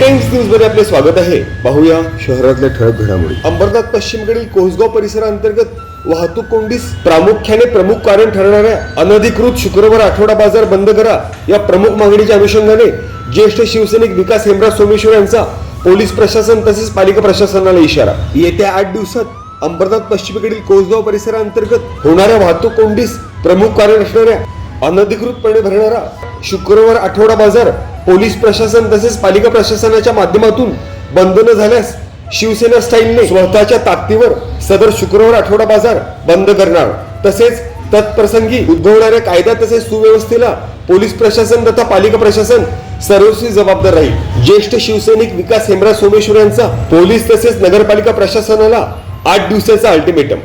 Times न्यूजमध्ये आपले स्वागत आहे. पाहूया शहरातल्या ठळक घडामोडी. अंबरनाथ पश्चिमेकडील कोसगाव परिसरांतर्गत वाहतूक कोंडीस प्रामुख्याने प्रमुख कारण ठरणाऱ्या अनधिकृत शुक्रवार आठवडा बाजार बंद करा या प्रमुख मागणीच्या अनुषंगाने ज्येष्ठ शिवसैनिक विकास हेमराज सोमेश्वर यांचा पोलीस प्रशासन तसेच पालिका प्रशासनाला इशारा. येत्या आठ दिवसात अंबरनाथ पश्चिमेकडील कोसगाव परिसरांतर्गत होणाऱ्या वाहतूक कोंडीस प्रमुख कारण असणाऱ्या अनधिकृतपणे भरणारा शुक्रवार आठवडा बाजार पोलीस प्रशासन तसेच पालिका प्रशासनाच्या माध्यमातून बंद न झाल्यास शिवसेना स्टाईलने स्वतःच्या ताकदीवर सदर शुक्रवार आठवडा बाजार बंद करणार. तसेच तत्प्रसंगी उद्भवणाऱ्या कायदा तसेच सुव्यवस्थेला पोलीस प्रशासन तथा पालिका प्रशासन सर्वस्वी जबाबदार राहील. ज्येष्ठ शिवसैनिक विकास हेमराज सोमेश्वर यांचा पोलीस तसेच नगरपालिका प्रशासनाला आठ दिवसाचा अल्टिमेटम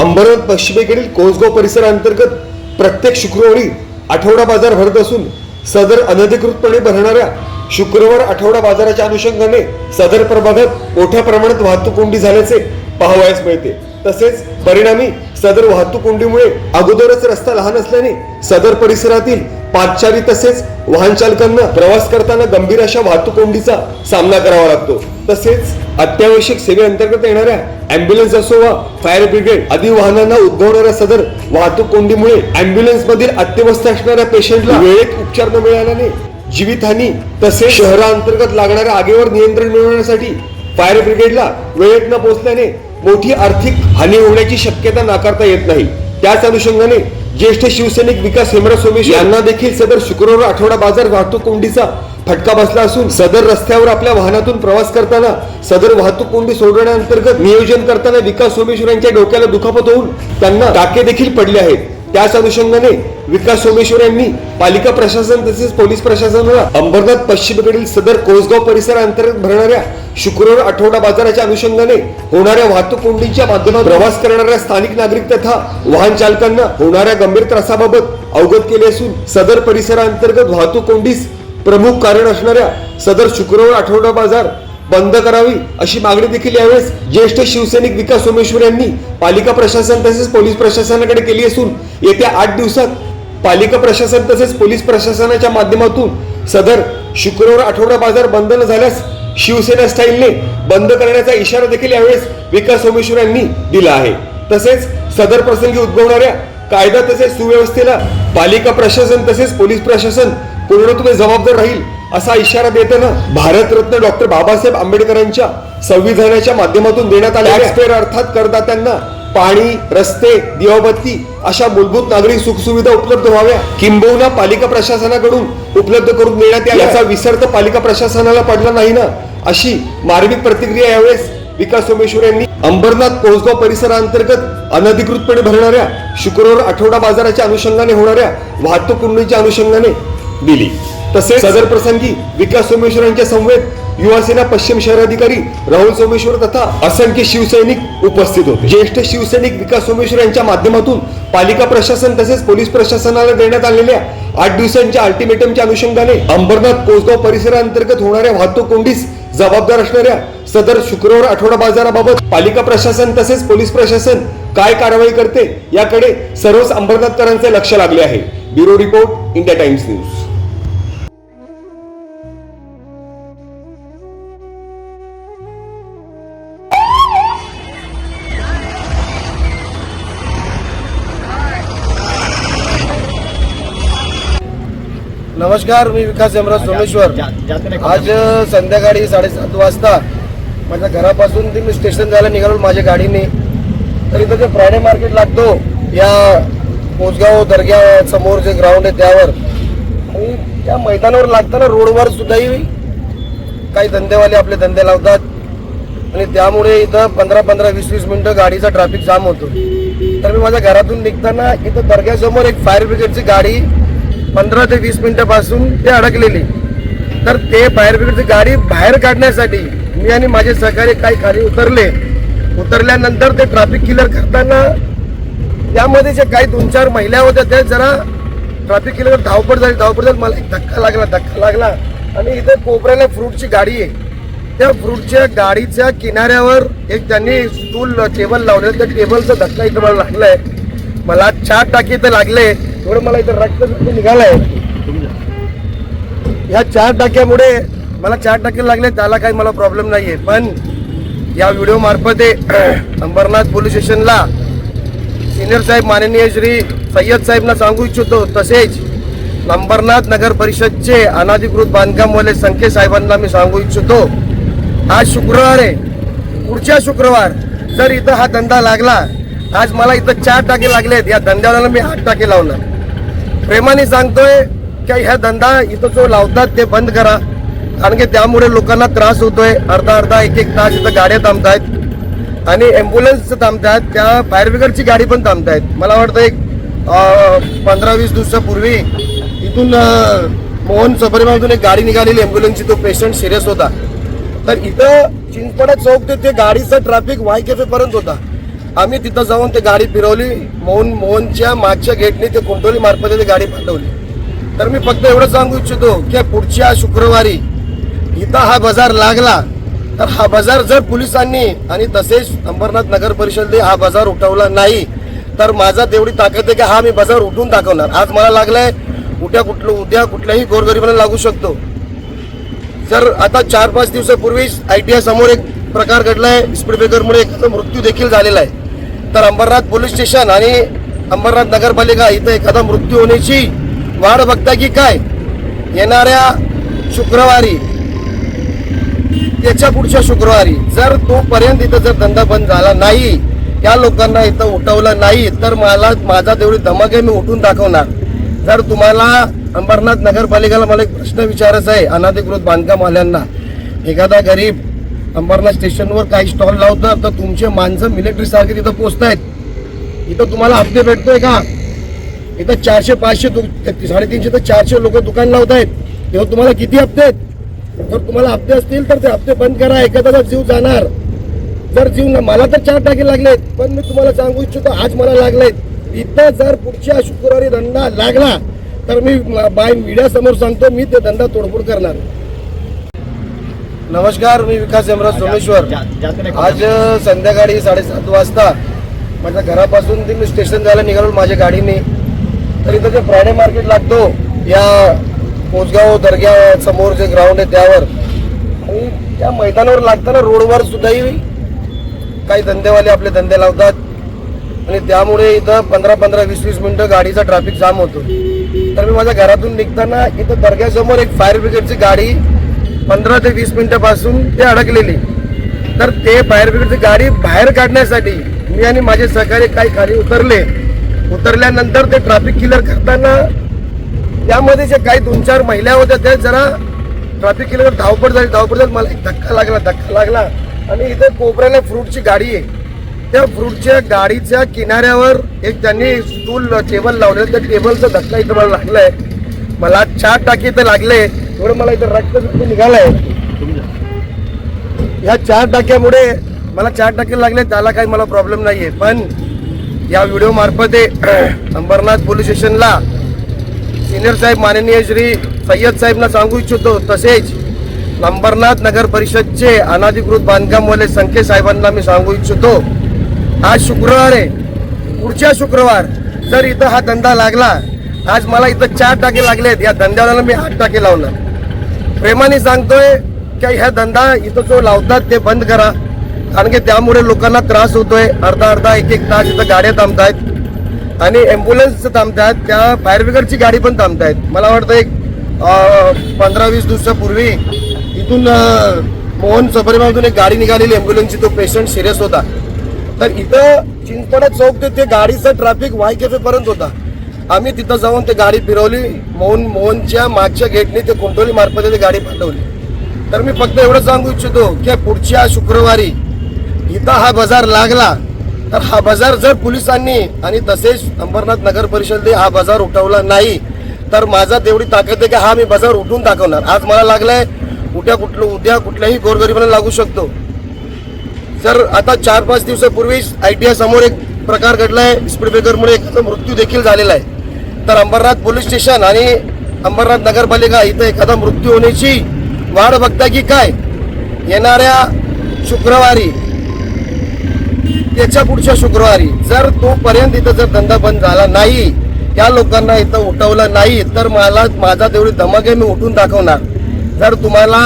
अंबरनाथ पश्चिमेकडील कोसगाव परिसरांतर्गत प्रत्येक शुक्रवारी आठवडा बाजार भरत असून सदर अनधिकृतपणे भरणाऱ्या शुक्रवार आठवडा बाजाराच्या अनुषंगाने सदर प्रभागात मोठ्या प्रमाणात वाहतूक कोंडी झाल्याचे पाहावयास मिळते. तसेच परिणामी सदर वाहतूक कोंडीमुळे अगोदरच रस्ता लहान असल्याने सदर परिसरातील पादचारी तसेच वाहन चालकांना प्रवास करताना गंभीर अशा वाहतूक कोंडीचा सामना करावा लागतो. तसेच अत्यावश्यक सेवेअंतर्गत येणाऱ्या अँब्युलन्स असो वा फायर ब्रिगेड आदी वाहनांना उद्भवणाऱ्या सदर वाहतूक कोंडीमुळे अँब्युलन्स मधील अत्यवस्थ असणाऱ्या पेशंटला वेळेत उपचार न मिळाल्याने जीवितहानी तसेच शहराअंतर्गत लागणाऱ्या आगीवर नियंत्रण मिळवण्यासाठी फायर ब्रिगेडला वेळेत न पोहोचल्याने मोठी आर्थिक हानी होण्याची शक्यता नाकारता येत नाही. त्याच अनुषंगाने ज्येष्ठ शिवसैनिक विकास हेमराज सोमेश्वर यांना देखील सदर शुक्रवार आठवडा बाजार वाहतूक कोंडीचा फटका बसला असून सदर रस्त्यावर आपल्या वाहनातून प्रवास करताना सदर वाहतूक कोंडी सोडवण्याअंतर्गत नियोजन करताना विकास सोमेश्वर यांच्या डोक्याला दुखापत होऊन त्यांना टाके देखील पडले आहेत. त्याच अनुषंगाने विकास सोमेश्वर यांनी पालिका प्रशासन तसेच पोलीस प्रशासनाला अंबरनाथ पश्चिमेकडील सदर कोसगाव परिसराअंतर्गत भरणाऱ्या शुक्रवार आठवडा बाजाराच्या अनुषंगाने होणाऱ्या वाहतूक कोंडीच्या माध्यमात प्रवास करणाऱ्या स्थानिक नागरिक तथा वाहन चालकांना होणाऱ्या गंभीर त्रासाबाबत अवगत केले असून सदर परिसराअंतर्गत वाहतूक कोंडीस प्रमुख कारण असणाऱ्या सदर शुक्रवार आठवडा बाजार बंद करावी अशी मागणी देखील यावेळेस ज्येष्ठ शिवसैनिक विकास सोमेश्वर यांनी पालिका प्रशासन तसेच पोलीस प्रशासनाकडे केली असून येत्या आठ दिवसात पालिका प्रशासन तसेच पोलीस प्रशासनाच्या माध्यमातून सदर शुक्रवार आठवडा बाजार बंद न झाल्यास शिवसेना स्टाईलने बंद करण्याचा इशारा देखील यावेळेस विकास सोमेश्वर यांनी दिला आहे. तसेच सदर प्रसंगी उद्भवणाऱ्या कायदा तसेच सुव्यवस्थेला पालिका प्रशासन तसेच पोलीस प्रशासन पूर्णत्वे जबाबदार राहील असा इशारा देताना भारतरत्न डॉक्टर बाबासाहेब आंबेडकरांच्या संविधानाच्या माध्यमातून देण्यात आलेल्या टॅक्सपेअर अर्थात करदात्यांना पाणी रस्ते दिवाबत्ती अशा मूलभूत नागरिक सुखसुविधा उपलब्ध व्हाव्या. किंबहुना पालिका प्रशासनाकडून उपलब्ध करून देण्यात याचा विसर तर पालिका प्रशासनाला पडला नाही ना? अशी मार्मिक प्रतिक्रिया यावेळेस विकास सोमेश्वर यांनी अंबरनाथ कोसगाव परिसराअंतर्गत अनधिकृतपणे भरणाऱ्या शुक्रवार आठवडा बाजाराच्या अनुषंगाने होणाऱ्या वाहतूक कुंडीच्या अनुषंगाने दिली. तसेच सदर प्रसंगी विकास सोमेश्वर यांच्या समवेत युवासेना पश्चिम शहराधिकारी राहुल सोमेश्वर तथा असंख्य शिवसैनिक उपस्थित होते. ज्येष्ठ शिवसैनिक विकास सोमेश्वर यांच्या माध्यमातून पालिका प्रशासन तसेच पोलीस प्रशासनाला देण्यात आलेल्या आठ दिवसांच्या अल्टिमेटमच्या अनुषंगाने अंबरनाथ कोसगाव परिसराअंतर्गत होणाऱ्या वाहतूक कोंडीस जबाबदार असणाऱ्या सदर शुक्रवार आठवडा बाजाराबाबत पालिका प्रशासन तसेच पोलीस प्रशासन काय कारवाई करते याकडे सर्वच अंबरनाथकरांचे लक्ष लागले आहे. Bureau report India Times news. नमस्कार मी विकास यमराज सोमेश्वर. आज संध्याकाळी साडेसात वाजता माझ्या घरापासून ते मी स्टेशन जायला निघालो माझ्या गाडीने. तर इथं जे फ्रायडे मार्केट लागतो या कोसगाव दर्ग्या समोर जे ग्राउंड आहे त्यावर आणि त्या मैदानावर लागताना रोडवर सुद्धाही काही धंदेवाले आपले धंदे लावतात. आणि त्यामुळे इथं पंधरा पंधरा वीस वीस मिनिटं गाडीचा ट्रॅफिक जाम होतो. तर मी माझ्या घरातून निघताना इथं दर्ग्यासमोर एक फायर ब्रिगेडची गाडी पंधरा ते वीस मिनिटापासून ते अडकलेली. तर ते फायर ब्रिगेडची गाडी बाहेर काढण्यासाठी मी आणि माझे सहकारी काही खाली उतरले. उतरल्यानंतर ते ट्रॅफिक क्लिअर करताना त्यामध्ये जे काही दोन चार महिला होत्या त्या जरा ट्रॅफिक क्लिअर धावपळ झाली. धावपळ झाली. मला एक धक्का लागला धक्का लागला. आणि इथे कोपऱ्याला फ्रूटची गाडी आहे. त्या फ्रूटच्या गाडीच्या किनाऱ्यावर एक त्यांनी स्टूल टेबल लावलेलं. त्या टेबलचा धक्का इथं मला लागलाय. मला चार टाकी इथं लागले. एवढं मला इथं रक्त बिक्त निघालाय. ह्या चार टाक्यामुळे मला चार टाके लागले त्याला काही मला प्रॉब्लेम नाहीये. पण या व्हिडिओ मार्फत अंबरनाथ पोलीस स्टेशनला सिनियर साहेब माननीय श्री सय्यद साहेबना सांगू इच्छितो. तसेच अंबरनाथ नगर परिषदचे अनाधिकृत बांधकामवाले संख्ये साहेबांना मी सांगू इच्छितो. आज शुक्रवार आहे. पुढच्या शुक्रवार जर इथं हा धंदा लागला आज मला इथं चार टाके लागलेत. या धंद्याला मी आठ टाके लावणार. प्रेमाने सांगतोय की ह्या धंदा इथं जो लावतात ते बंद करा. कारण की त्यामुळे लोकांना त्रास होतोय. अर्धा अर्धा एक एक तास इथं गाड्या थांबतायत. आणि ॲम्ब्युलन्स थांबतायत. त्या फायर ब्रिगेडची गाडी पण थांबतायत. मला वाटतं एक पंधरा वीस दिवसापूर्वी इथून मोहन सबरीमामधून एक गाडी निघालेली. ॲम्ब्युलन्सची तो पेशंट सिरियस होता. तर इथं चिंचपडा चौक ते गाडीचं ट्रॅफिक वाय कॅफे पर्यंत होता. आम्ही तिथं जाऊन ते गाडी फिरवली. मोहन मोहनच्या मागच्या गेटने ते कुंटोली मार्फत ते गाडी पाठवली. तर मी फक्त एवढं सांगू इच्छितो की पुढच्या शुक्रवारी इथं हा बाजार लागला तर हा बाजार जर पोलिसांनी आणि तसेच अंबरनाथ नगर परिषदेने हा बाजार उठवला नाही तर माझा तेवढी ताकद आहे की हा मी बाजार उठून दाखवणार. आज मला लागलाय उद्या कुठलं उद्या कुठल्याही गोरगरिबांना लागू शकतो. जर आता चार पाच दिवसापूर्वीच आय टी आय समोर एक प्रकार घडलाय. स्पीड ब्रेकरमुळे एखादा मृत्यू देखील झालेला आहे. तर अंबरनाथ पोलीस स्टेशन आणि अंबरनाथ नगरपालिका इथं एखादा मृत्यू होण्याची वाढ बघता की काय? येणाऱ्या शुक्रवारी त्याच्या पुढच्या शुक्रवारी जर तोपर्यंत इथं जर धंदा बंद झाला नाही त्या लोकांना इथं उठवलं नाही तर मला माझा तेवढी धमक आहे मी उठून दाखवणार. जर तुम्हाला अंबरनाथ नगरपालिकेला मला एक प्रश्न विचारायचा आहे अनाधिकृत बांधकामवाल्यांना एखादा गरीब अंबरनाथ स्टेशनवर काही स्टॉल लावतात तर तुमचे माणसं मिलिटरी सारखे तिथं आहेत इथं तुम्हाला हप्ते भेटतोय का? इथं चारशे पाचशे दु- साडेतीनशे तर चारशे लोक दुकान लावत आहेत तेव्हा तुम्हाला किती हप्ते आहेत? जर तुम्हाला हप्ते असतील तर ते हप्ते बंद करा. एखाद्याचा जीव जाणार. जर जीव ना मला तर चार टाके लागलेत पण मी तुम्हाला सांगू इच्छितो आज मला लागलेत. इथं जर पुढच्या शुक्रवारी धंदा लागला तर मी बाय मीडियासमोर सांगतो मी ते धंदा तोडफोड करणार. नमस्कार मी विकास यमराज सोमेश्वर. आज संध्याकाळी साडेसात वाजता माझ्या घरापासून ते मी स्टेशन जायला निघालो माझ्या गाडीने. तर इथं जे फ्रायडे मार्केट लागतो या कोसगाव दर्ग्या समोर जे ग्राउंड आहे त्यावर आणि त्या मैदानावर लागताना रोडवर सुद्धाही काही धंदेवाले आपले धंदे लावतात. आणि त्यामुळे इथं पंधरा पंधरा वीस वीस मिनिटं गाडीचा ट्रॅफिक जाम होतो. तर मी माझ्या घरातून निघताना इथं दर्ग्यासमोर एक फायर ब्रिगेडची गाडी पंधरा ते वीस मिनिटापासून ते अडकलेली. तर ते फायर ब्रिगेडची गाडी बाहेर काढण्यासाठी मी आणि माझे सहकारी काही खाली उतरले. उतरल्यानंतर ते ट्रॅफिक क्लिअर करताना त्यामध्ये जे काही दोन चार महिला होत्या त्या जरा ट्रॅफिक क्लिअर धावपळ झाली. धावपळ झाली. मला एक धक्का लागला धक्का लागला. आणि इथे कोपऱ्याला फ्रूटची गाडी आहे. त्या फ्रूटच्या गाडीच्या किनाऱ्यावर एक त्यांनी स्टूल टेबल लावलेलं. त्या टेबलचा धक्का इथं मला लागलाय. मला चार टाके इथं लागले. थोडं मला इथं रक्त बिक्त निघालंय. ह्या चार टाक्यामुळे मला चार टाके लागले त्याला काही मला प्रॉब्लेम नाहीये. पण या व्हिडिओ मार्फत अंबरनाथ पोलीस स्टेशनला सिनियर साहेब माननीय श्री सय्यद साहेबना सांगू इच्छितो. तसेच अंबरनाथ नगर परिषदचे अनाधिकृत बांधकामवाले संके साहेबांना मी सांगू इच्छितो. आज शुक्रवार आहे. पुढच्या शुक्रवार जर इथं हा धंदा लागला आज मला इथं चार टाके लागले आहेत. या धंद्याला मी आठ टाके लावणार. प्रेमाने सांगतोय की ह्या धंदा इथं जो लावतात ते बंद करा. कारण की त्यामुळे लोकांना त्रास होतोय. अर्धा अर्धा एक एक तास इथं गाड्या थांबतायत. आणि ॲम्ब्युलन्स थांबतात त्या फायर ब्रिगेडची गाडी पण थांबतायत. मला वाटतं एक पंधरा वीस दिवसापूर्वी इथून मोहन सबरीमामधून एक गाडी निघालेली. ॲम्ब्युलन्सची तो पेशंट सिरियस होता. तर इथं चिंचपडा चौक ते ते गाडीचं ट्रॅफिक वाय कॅफेपर्यंत होता. आम्ही तिथं जाऊन ते गाडी फिरवली. मोहन मोहनच्या मागच्या गेटने ते कोंटोली मार्फत ते गाडी पाठवली. तर मी फक्त एवढं सांगू इच्छितो की पुढच्या शुक्रवारी इथं हा बाजार लागला तर हा बाजार जर पोलिसांनी आणि तसेच अंबरनाथ नगर परिषदने हा बाजार उठवला नाही तर माझा तेवढी ताकद आहे की हा मी बाजार उठून दाखवणार. आज मला लागलाय उद्या कुठलं उद्या कुठल्याही गोरगरिबाला लागू शकतो. सर आता चार पाच दिवसापूर्वीच आय टी आय समोर एक प्रकार घडलाय. स्पीड ब्रेकरमुळे एखादा मृत्यू देखील झालेला आहे. तर अंबरनाथ पोलीस स्टेशन आणि अंबरनाथ नगरपालिका इथं एखादा मृत्यू होण्याची वाढ बघता की काय? येणाऱ्या शुक्रवारी त्याच्या पुढच्या शुक्रवारी जर तोपर्यंत इथं जर धंदा बंद झाला नाही त्या लोकांना इथं उठवलं नाही तर मला माझा तेवढी धमक आहे मी उठून दाखवणार. जर तुम्हाला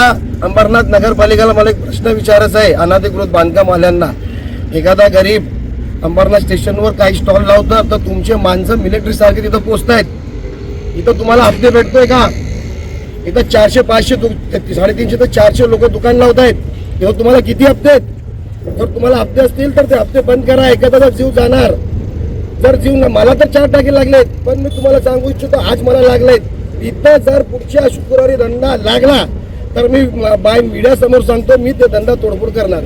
अंबरनाथ नगरपालिकेला मला एक प्रश्न विचारायचा आहे अनाधिकृत बांधकामवाल्यांना एखादा गरीब अंबरनाथ स्टेशनवर काही स्टॉल लावतात तर तुमचे माणसं मिलिटरी सारखे तिथं आहेत इथं तुम्हाला हप्ते भेटतोय का? इथं चारशे पाचशे दु- साडेतीनशे तर चारशे लोक दुकान लावत आहेत तेव्हा तुम्हाला किती हप्ते आहेत? जर तुम्हाला हप्ते असतील तर ते हप्ते बंद करा एखाद्याचा जीव जाणार. जर जीव मला तर चार टाके लागलेत पण मी तुम्हाला सांगू इच्छितो आज मला लागलेत. इथं जर पुढच्या शुक्रवारी धंदा लागला तर मी बाय मीडियासमोर सांगतो मी ते धंदा तोडफोड करणार.